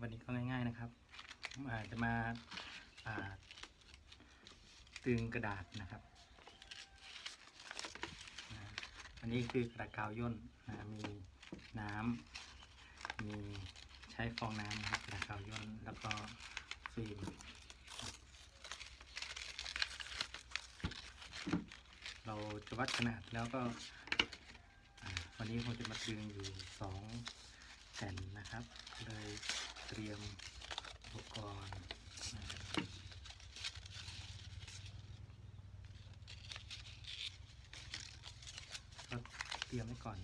วันนี้ก็ง่าย ๆนะครับอาจจะมาาตึงกระดาษนะครับอันนี้คือกระดาษกาวย่นนะมีน้ำมีใช้ฟองน้ำนะครับกระดาษกาวย่นแล้วก็ฟิล์มเราจะวัดขนาดแล้วก็วันนี้ผมจะมาตึงอยู่สองแผ่นนะครับ เลย เตรียมอุปกรณ์ก็เตรียมไว้ก่อน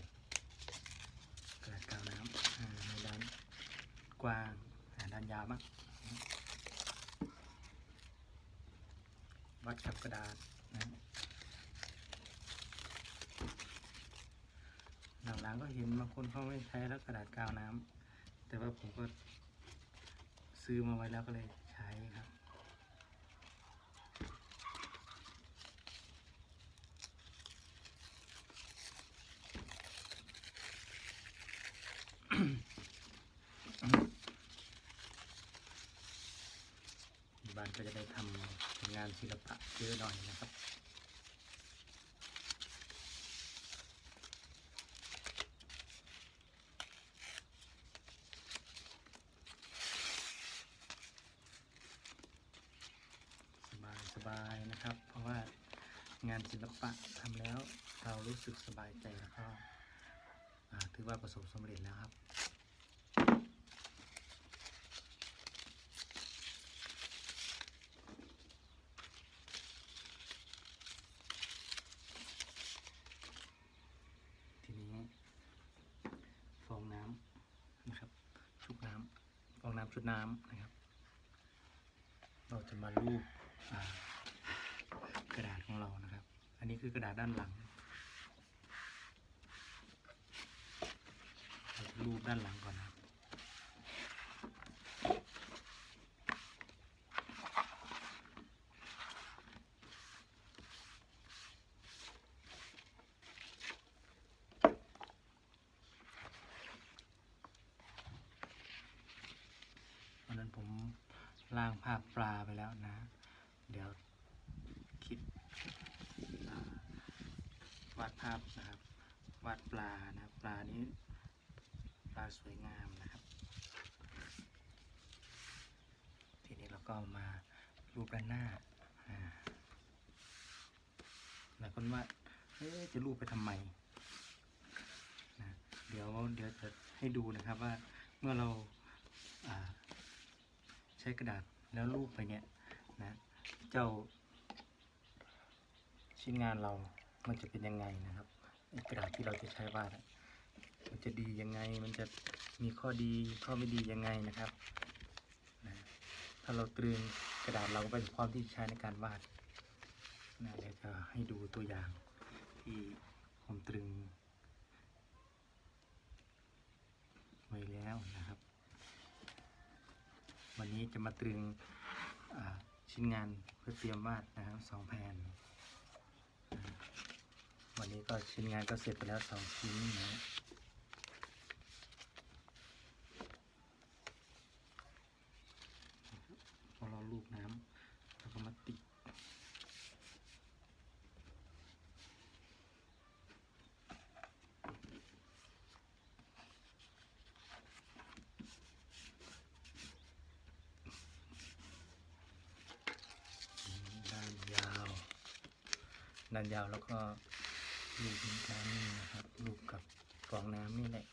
กระดาษกาวน้ำในด้านกว้างด้านยาวบ้างวัดกับกระดาษนะหลังๆก็เห็นบางคนเขาไม่ใช้แล้วกระดาษกาวน้ำแต่ว่าผมก็ ซื้อมาไว้แล้วก็เลยใช้ครับ บ้านก็จะได้ทำงานศิลปะเยอะหน่อยนะครับ สบายสบายนะครับ เพราะว่างานศิลปะทำแล้วเรารู้ สบายใจแล้วก็ถือว่าประสบสำเร็จแล้วครับทีนี้ฟองน้ำนะครับ ชุบน้ำฟองน้ำชุดน้ำนะครับ เราจะมาลูบกระดาษของเรานะครับ อันนี้คือกระดาษด้านหลังเราจะลูบด้านหลังก่อนนะวันนั้นผมล่างภาพปลาไปแล้วนะ เดี๋ยวคิดวาดภาพนะครับวาดปลานะปลานี้ ปลาสวยงามนะครับ ทีนี้เราก็มารูปด้านหน้าหลายคนว่าเอ๊จะรูปไปทำไมนะเดี๋ยวเดี๋ยวจะให้ดูนะครับว่าเมื่อเราาใช้กระดาษแล้วรูปไปเนี่ยนะเจ้าชิ้นงานเรามันจะเป็นยังไงนะครับกระดาษที่เราจะใช้วาดอะ มันจะดียังไง มันจะมีข้อดีข้อไม่ดียังไงนะครับนะถ้าเราตรึงกระดาษเราไปพร้อมที่ใช้ในการวาดนะเดี๋ยวจะให้ดูตัวอย่างที่ผมตรึงไว้แล้วนะครับ วันนี้จะมาตรึงชิ้นงานเพื่อเตรียมวาดนะครับสองแผ่นอ่าวันนี้ก็ชิ้นงานก็เสร็จไปแล้วสองชิ้นนะพอเราลูบ น้ำแล้วก็มาติดด้านยาวด้านยาวแล้วก็ลูบนิ้นี่นะครับลูบกับฟองน้ำนี่แหละ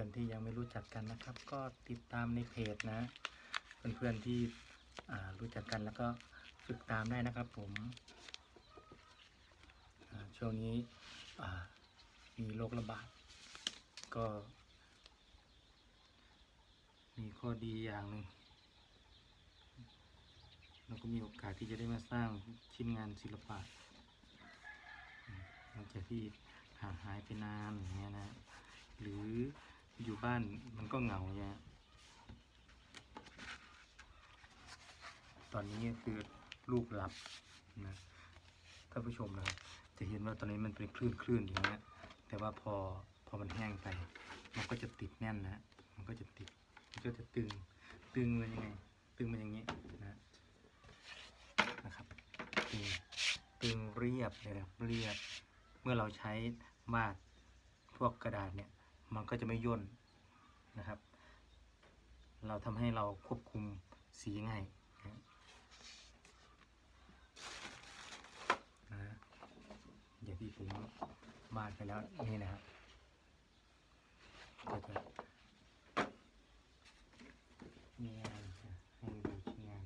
พื่อนๆที่ยังไม่รู้จักกันนะครับ ก็ติดตามในเพจนะ เพื่อนๆที่อ่รู้จักกันแล้วก็ฝึกตามได้นะครับผมช่วงนี้มีโรคระบาดก็ มีข้อดีอย่างหนึ่งเราก็มีโอกาสที่จะได้มาสร้างชิ้นงานศิลปะหลังจากที่ห่างหายไปนานอย่างเงี้ยนะ หรือ อยู่บ้านมันก็เหงาเนี่ยตอนนี้คือลูกหลับนะท่านผู้ชมนะครับจะเห็นว่าตอนนี้มันเป็นคลื่นคลื่นๆอย่างเงี้ยแต่ว่าพอพอมันแห้งไป มันก็จะติดแน่นนะมันก็จะติดมันก็จะตึงตึงมันยังไงตึงมันอย่างนี้นะนะครับตึงตึงเรียบเลยนะครับเรียบ เมื่อเราใช้วาดพวกกระดาษเนี่ย มันก็จะไม่ย่นนะครับ เราทำให้เราควบคุมสีง่ายนะนะอย่างที่ผมวาดไปแล้วนี่นะครับก็จะนี่งานะให้ดูชิ้นงาน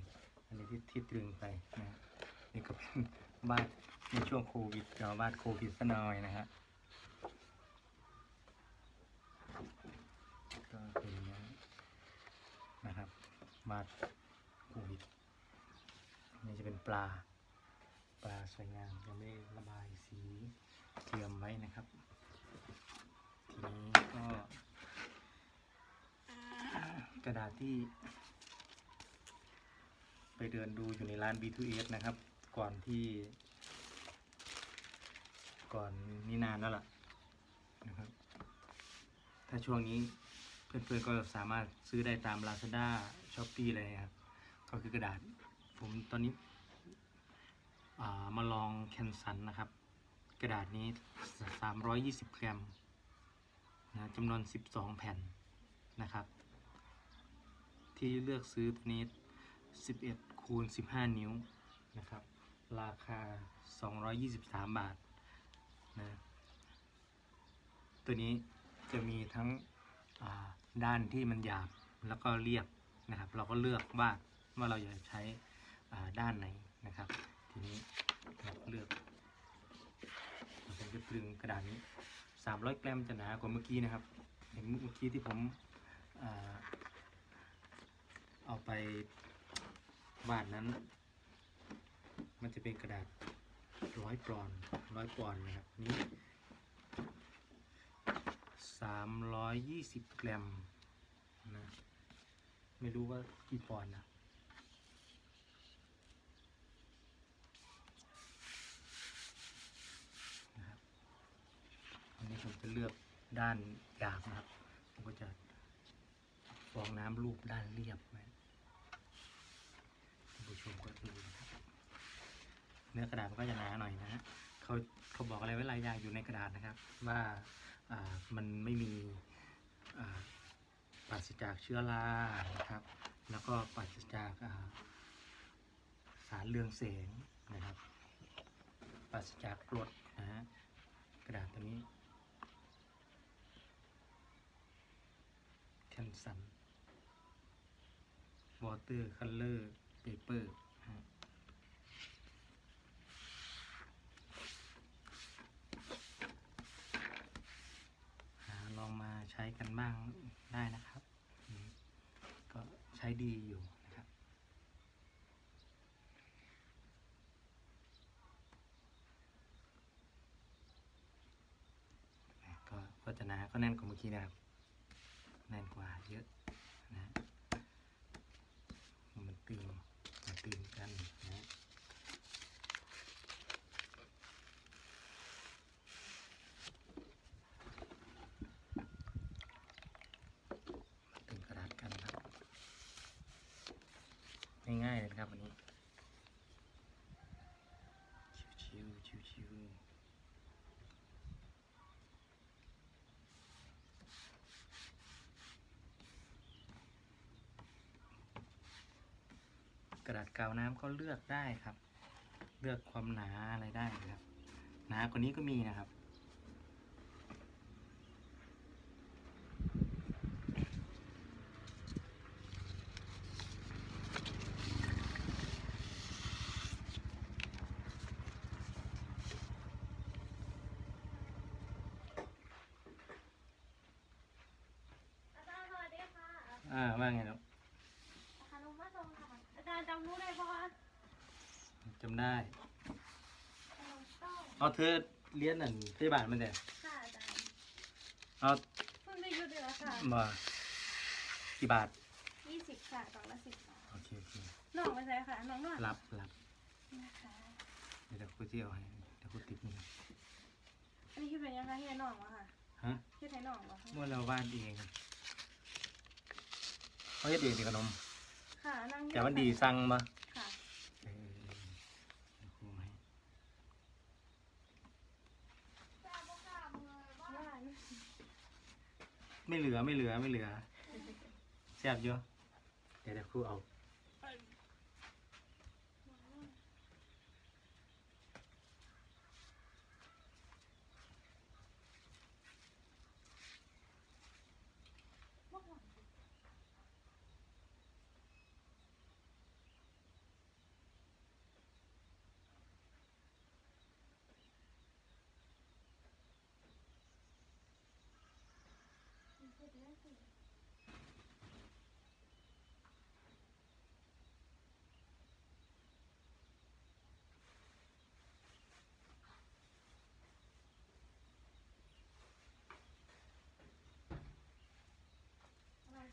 อันนี้ที่ที่ตรึงไปนะนี่ก็เป็นวาดในช่วงโควิดเราวาดโควิดซะหน่อยนะฮะก็เป็นอย่างนี้นะครับาดโควิดนี่จะเป็นปลา ปลาสวยงามยังไม่ระบายสีเทียมไว้นะครับ ทีนี้ก็ กระดาษที่ไปเดินดูอยู่ในร้าน B2S นะครับ ก่อนที่ ก่อนนี่นานแล้วล่ะนะครับ ถ้าช่วงนี้เพื่อนๆก็สามารถซื้อได้ตาม Lazada Shopee เลยนะครับก็คือกระดาษ ผมตอนนี้ามาลองแคนสันนะครับ กระดาษนี้ 320 กรัมนะจำนวน 12 แผ่นนะครับ ที่เลือกซื้อตัวนี้ 11 คูณ 15 นิ้วนะครับ ราคา 223 บาทนะตัวนี้จะมีทั้งด้านที่มันหยาบแล้วก็เรียบ นะครับ เราก็เลือกว่าว่าเราอยากใช้ด้านไหนนะครับ ทีนี้เลือกเราจะตรึงกระดาษนี้ 300 กรัมจะหนากว่าเมื่อกี้นะครับเห็นเมื่อกี้ที่ผมเอาไปวาดนั้น มันจะเป็นกระดาษร้อยปอนด์ร้อยปอนด์นะครับนี้สามร้อยยี่สิบกรัมนะ ไม่รู้ว่ากี่ปอนด์นะ นะครับ อันนี้ผมจะเลือกด้านหยาบนะครับ ผมก็จะฟองน้ำรูปด้านเรียบไว้ท่านผู้ชมก็ดูนะครับ เนื้อกระดาษมันก็จะหนาหน่อยนะฮะเขาเขาบอกอะไรไว้หลายอย่างอยู่ในกระดาษนะครับ ว่าอ่ามันไม่มีอ่า ปราศจากเชื้อรานะครับ แล้วก็ปราศจากสารเรืองแสงนะครับปราศจากกรดนะฮะกระดาษตัวนี้แคนสัน water color paper นะฮะหาลองมา ใช้กันบ้างได้นะครับ ก็ใช้ดีอยู่นะครับ ก็ก็จะหนาก็แน่นกว่าเมื่อกี้นะครับ แน่นกว่าเยอะนะมันตึงมันตึงกันนะ ถึงกระดาษกันครับ ง่ายๆเลย นะครับวันนี้ ชิวๆชิวๆกระดาษกาวน้ำก็เลือกได้ครับ เลือกความหนาอะไรได้ครับ หนากว่านี้ก็มีนะครับ อาจารย์สวัสดีค่ะอ่าว่าไงเนาะขนมมาส่งค่ะอาจารย์จำรู้ได้ปะคะจำได้ขนมต้มเอาเธอเรียนอันพยาบาลมันแต่ค่ะอาจารย์เอาเพิ่งได้หยุดเดือนค่ะบ่กี่บาทยี่สิบค่ะกล่องละสิบบาทโอเคโอเคน้องไปใส่ค่ะน้องนวดรับรับนะคะเดี๋ยวครูเที่ยวให้เดี๋ยวครูติดนี่อันนี้คิดเป็นยังไงให้น้องวะค่ะฮะคิดให้น้องวะเมื่อเราวาดเอง เขาจะเด็กขนม ค่ะนั่งอยู่แต่มันดีสั่งมาค่ะเออเดี๋ยวครูให้ว่าไม่เหลือไม่เหลือไม่เหลือแซ่บเยอะเดี๋ยวเดี๋ยวครูเอา อะไร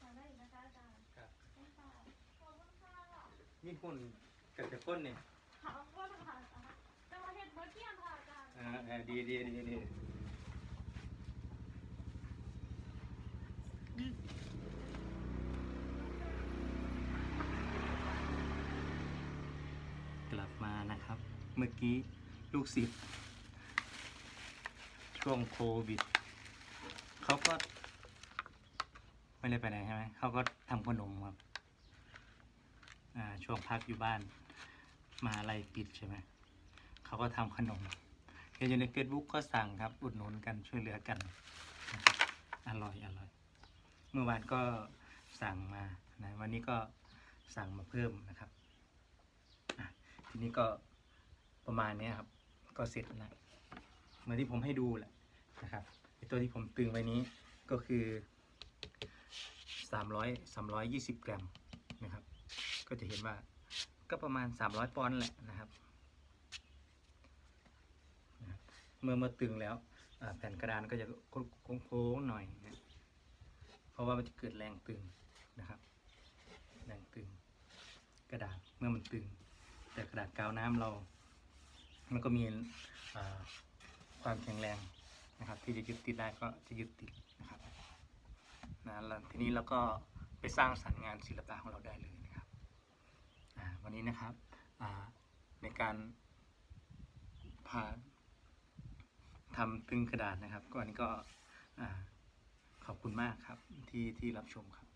ทำได้อีกนะคะอาจารย์ครับไม่ค่ะขอบคุณค่ะนี่คนกับแต่คนเนี่ยขอบคุณค่ะอาจารย์จะมาเห็ดเบอร์เทียมค่ะอาจารย์อ่าอ่าดีดีดีดีกลับมานะครับ เมื่อกี้ลูกศิษย์ช่วงโควิดเขาก็ ไม่ได้ไปไหนใช่ไหมเขาก็ทำขนมครับช่วงพักอยู่บ้านมหาลัยปิดใช่ไหมเขาก็ทำขนมเห็นอยู่ใน Facebook ก็สั่งครับ อุดหนุนกันช่วยเหลือกัน อร่อยอร่อย เมื่อวานก็สั่งมานะวันนี้ก็สั่งมาเพิ่มนะครับทีนี้ก็ ประมาณนี้ครับ ก็เสร็จแล้วเหมือนที่ผมให้ดูแหละนะครับไอตัวที่ผมตึงไว้นี้ก็คือ300 320 กรัมนะครับ ก็จะเห็นว่าก็ประมาณ 300 ปอนด์แหละนะครับ เมื่อเมื่อตึงแล้วแผ่นกระดานก็จะโค้งๆหน่อยนะเพราะว่ามันจะเกิดแรงตึงนะครับ แรงตึง กระดาษเมื่อมันตึง แต่กระดาษกาวน้ำเรา มันก็มีความแข็งแรงนะครับ ที่จะยึดติดได้ก็จะยึดติดนะครับนะแล้วทีนี้เราก็ไปสร้างสรรค์งานศิลปะของเราได้เลยนะครับวันนี้นะครับในการผ่าทำตึงกระดาษนะครับ ก็อันนี้ก็อขอบคุณมากครับที่ที่รับชมครับ